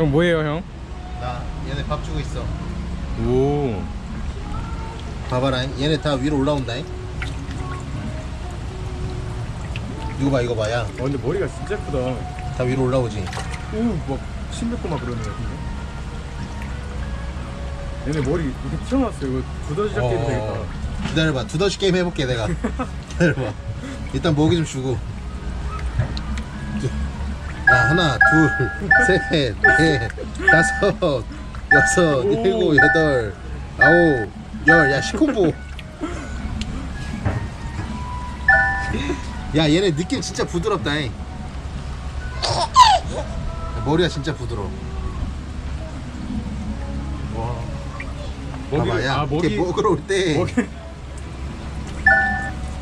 형 뭐예요 형? 나 얘네 밥 주고 있어. 오. 봐봐라. 얘네 다 위로 올라온다 이거 봐 이거 봐야? 어, 근데 머리가 진짜 크다. 다 위로 올라오지. 오막 침 뱉고 막 그러는 거. 같은데 얘네 머리 이렇게 튀어나왔어 이거 두더지 잡기 해도 어. 되겠다. 기다려봐. 두더지 게임 해볼게 내가. 기다려봐. 일단 먹이 좀 주고 야 하나 둘 셋 넷 다섯 여섯 오. 일곱 여덟 아홉 열 야 시콤보 야 얘네 느낌 진짜 부드럽다 잉. 머리가 진짜 부드러워 와 봐봐 야아 이렇게 먹이 먹으러 올때야 먹이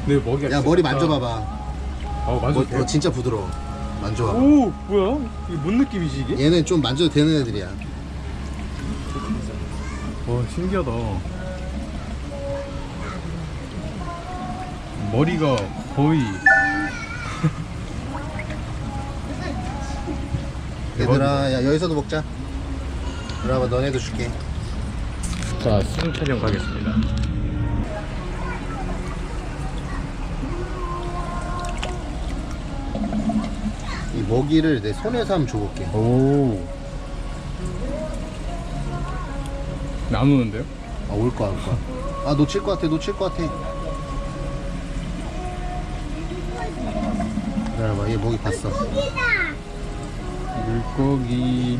네 진짜 머리. 만져봐봐 어 만져도 뭐, 돼? 어, 진짜 부드러워 만져봐봐 오 뭐야? 이게 뭔 느낌이지 이게? 얘는 좀 만져도 되는 애들이야. 와 신기하다. 머리가 거의. 얘들아 야 여기서도 먹자. 이리 와봐 너네도 줄게. 자 수중 촬영 가겠습니다 먹이를 내 손에서 한번 줘볼게. 오. 안 오는데요? 아 올 거야 올 거야. 아 놓칠 것 같아 놓칠 것 같아. 기다려봐 얘 먹이 봤어. 물고기